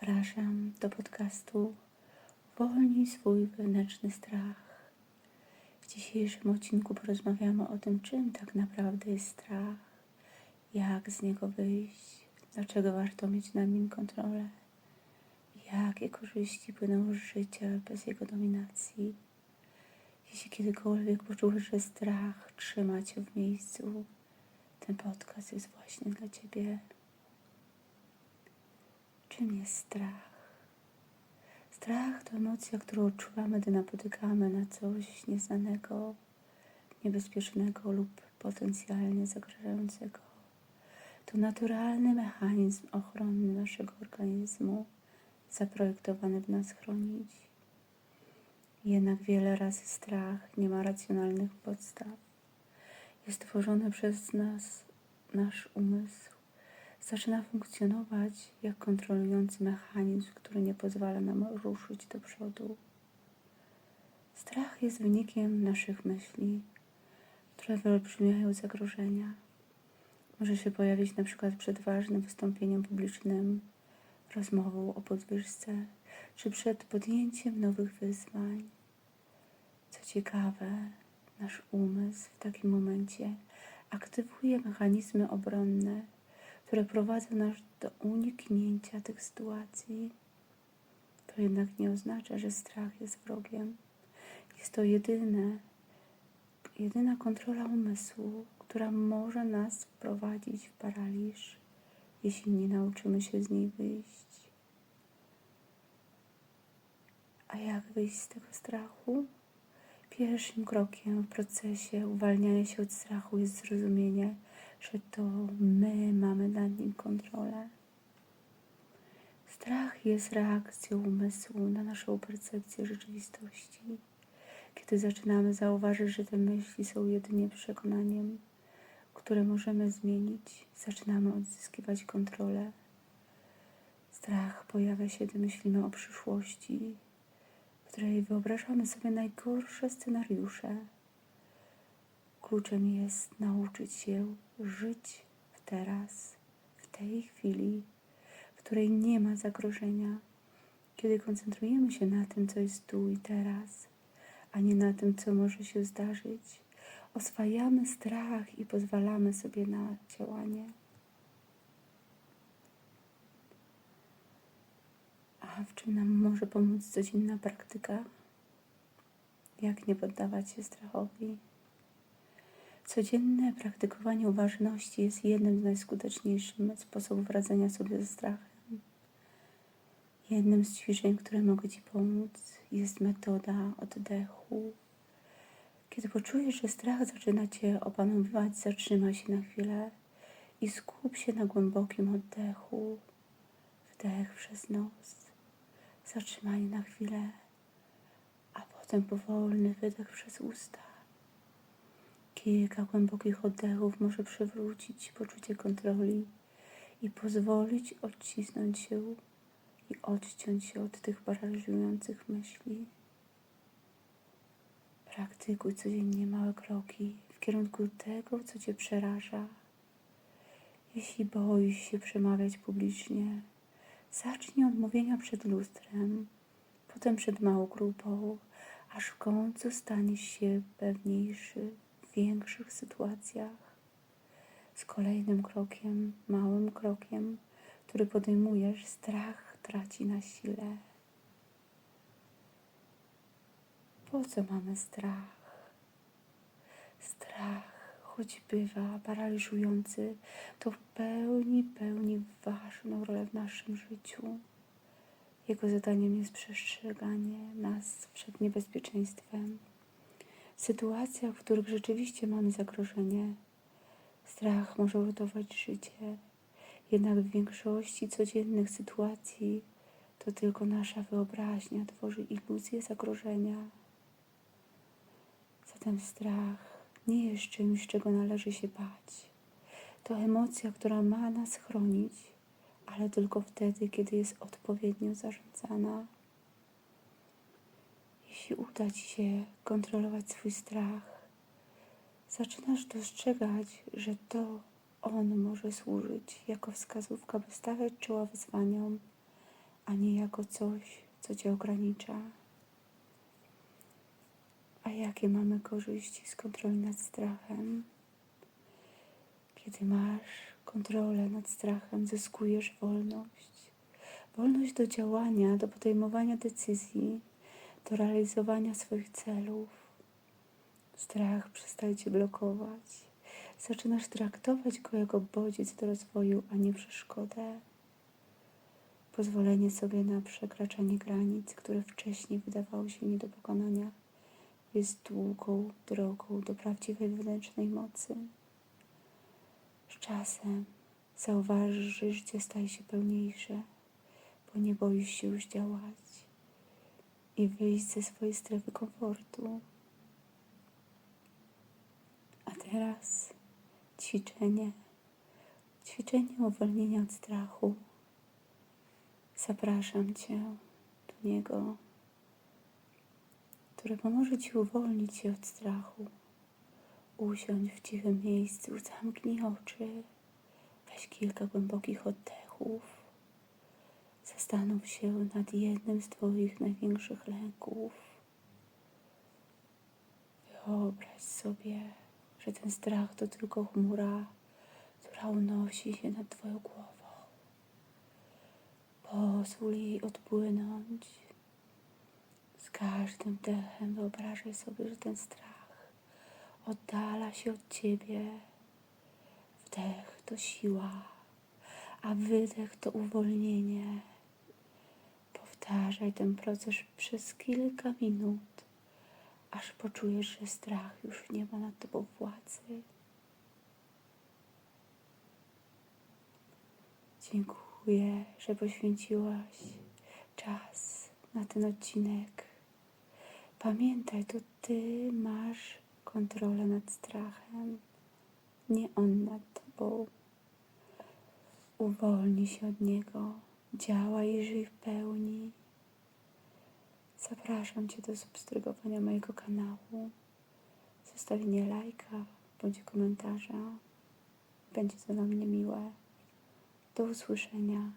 Zapraszam do podcastu Uwolnij swój wewnętrzny strach. W dzisiejszym odcinku porozmawiamy o tym, czym tak naprawdę jest strach, jak z niego wyjść, dlaczego warto mieć nad nim kontrolę, jakie korzyści płyną z życia bez jego dominacji. Jeśli kiedykolwiek poczułeś, że strach trzyma cię w miejscu, ten podcast jest właśnie dla ciebie. Czym jest strach? Strach to emocja, którą odczuwamy, gdy napotykamy na coś nieznanego, niebezpiecznego lub potencjalnie zagrażającego. To naturalny mechanizm ochronny naszego organizmu, zaprojektowany, by nas chronić. Jednak wiele razy strach nie ma racjonalnych podstaw. Jest tworzony przez nas nasz umysł zaczyna funkcjonować jak kontrolujący mechanizm, który nie pozwala nam ruszyć do przodu. Strach jest wynikiem naszych myśli, które wyolbrzymiają zagrożenia. Może się pojawić na przykład przed ważnym wystąpieniem publicznym, rozmową o podwyżce, czy przed podjęciem nowych wyzwań. Co ciekawe, nasz umysł w takim momencie aktywuje mechanizmy obronne, które prowadzą nas do uniknięcia tych sytuacji. To jednak nie oznacza, że strach jest wrogiem. Jest to jedyne, jedyna kontrola umysłu, która może nas wprowadzić w paraliż, jeśli nie nauczymy się z niej wyjść. A jak wyjść z tego strachu? Pierwszym krokiem w procesie uwalniania się od strachu jest zrozumienie, że to my mamy nad nim kontrolę. Strach jest reakcją umysłu na naszą percepcję rzeczywistości. Kiedy zaczynamy zauważyć, że te myśli są jedynie przekonaniem, które możemy zmienić, zaczynamy odzyskiwać kontrolę. Strach pojawia się, gdy myślimy o przyszłości, w której wyobrażamy sobie najgorsze scenariusze Kluczem jest nauczyć się żyć w teraz, w tej chwili, w której nie ma zagrożenia. Kiedy koncentrujemy się na tym, co jest tu i teraz, a nie na tym, co może się zdarzyć, oswajamy strach i pozwalamy sobie na działanie. A w czym nam może pomóc codzienna praktyka? Jak nie poddawać się strachowi? Codzienne praktykowanie uważności jest jednym z najskuteczniejszych sposobów radzenia sobie ze strachem. Jednym z ćwiczeń, które mogą Ci pomóc, jest metoda oddechu. Kiedy poczujesz, że strach zaczyna Cię opanowywać, zatrzymaj się na chwilę i skup się na głębokim oddechu. Wdech przez nos, zatrzymaj na chwilę, a potem powolny wydech przez usta. Kilka głębokich oddechów może przywrócić poczucie kontroli i pozwolić odcisnąć się i odciąć się od tych paraliżujących myśli. Praktykuj codziennie małe kroki w kierunku tego, co Cię przeraża. Jeśli boisz się przemawiać publicznie, zacznij od mówienia przed lustrem, potem przed małą grupą, aż w końcu staniesz się pewniejszy większych sytuacjach. Z kolejnym krokiem, małym krokiem, który podejmujesz, strach traci na sile. Po co mamy strach? Strach, choć bywa paraliżujący, to w pełni pełni ważną rolę w naszym życiu. Jego zadaniem jest przestrzeganie nas przed niebezpieczeństwem sytuacjach, w których rzeczywiście mamy zagrożenie, strach może uratować życie. Jednak w większości codziennych sytuacji to tylko nasza wyobraźnia tworzy iluzję zagrożenia. Zatem strach nie jest czymś, czego należy się bać. To emocja, która ma nas chronić, ale tylko wtedy, kiedy jest odpowiednio zarządzana. Jeśli uda Ci się kontrolować swój strach, zaczynasz dostrzegać, że to on może służyć jako wskazówka, by stawiać czoła wyzwaniom, a jako coś, co cię ogranicza. A jakie mamy korzyści z kontroli nad strachem? Kiedy masz kontrolę nad strachem, zyskujesz wolność. Wolność do działania, do podejmowania decyzji, do realizowania swoich celów. Strach przestaje cię blokować. Zaczynasz traktować go jako bodziec do rozwoju, a nie przeszkodę. Pozwolenie sobie na przekraczanie granic, które wcześniej wydawały się nie do pokonania, jest długą drogą do prawdziwej wewnętrznej mocy. Z czasem zauważysz, że życie staje się pełniejsze, bo nie boisz się już działać i wyjść ze swojej strefy komfortu. A teraz ćwiczenie. Ćwiczenie uwolnienia od strachu. Zapraszam Cię do niego, które pomoże Ci uwolnić się od strachu. Usiądź w cichym miejscu, zamknij oczy, weź kilka głębokich oddechów. Zastanów się nad jednym z Twoich największych lęków. Wyobraź sobie, że ten strach to tylko chmura, która unosi się nad Twoją głową. Pozwól jej odpłynąć. Z każdym dechem wyobrażaj sobie, że ten strach oddala się od Ciebie. Wdech to siła, a wydech to uwolnienie. Powtarzaj ten proces przez kilka minut, aż poczujesz, że strach już nie ma nad Tobą władzy. Dziękuję, że poświęciłaś czas na ten odcinek. Pamiętaj, to Ty masz kontrolę nad strachem, nie on nad Tobą. Uwolnij się od niego, działaj i żyj w pełni. Zapraszam Cię do subskrybowania mojego kanału, zostawienia lajka bądź komentarza. Będzie to dla mnie miłe. Do usłyszenia.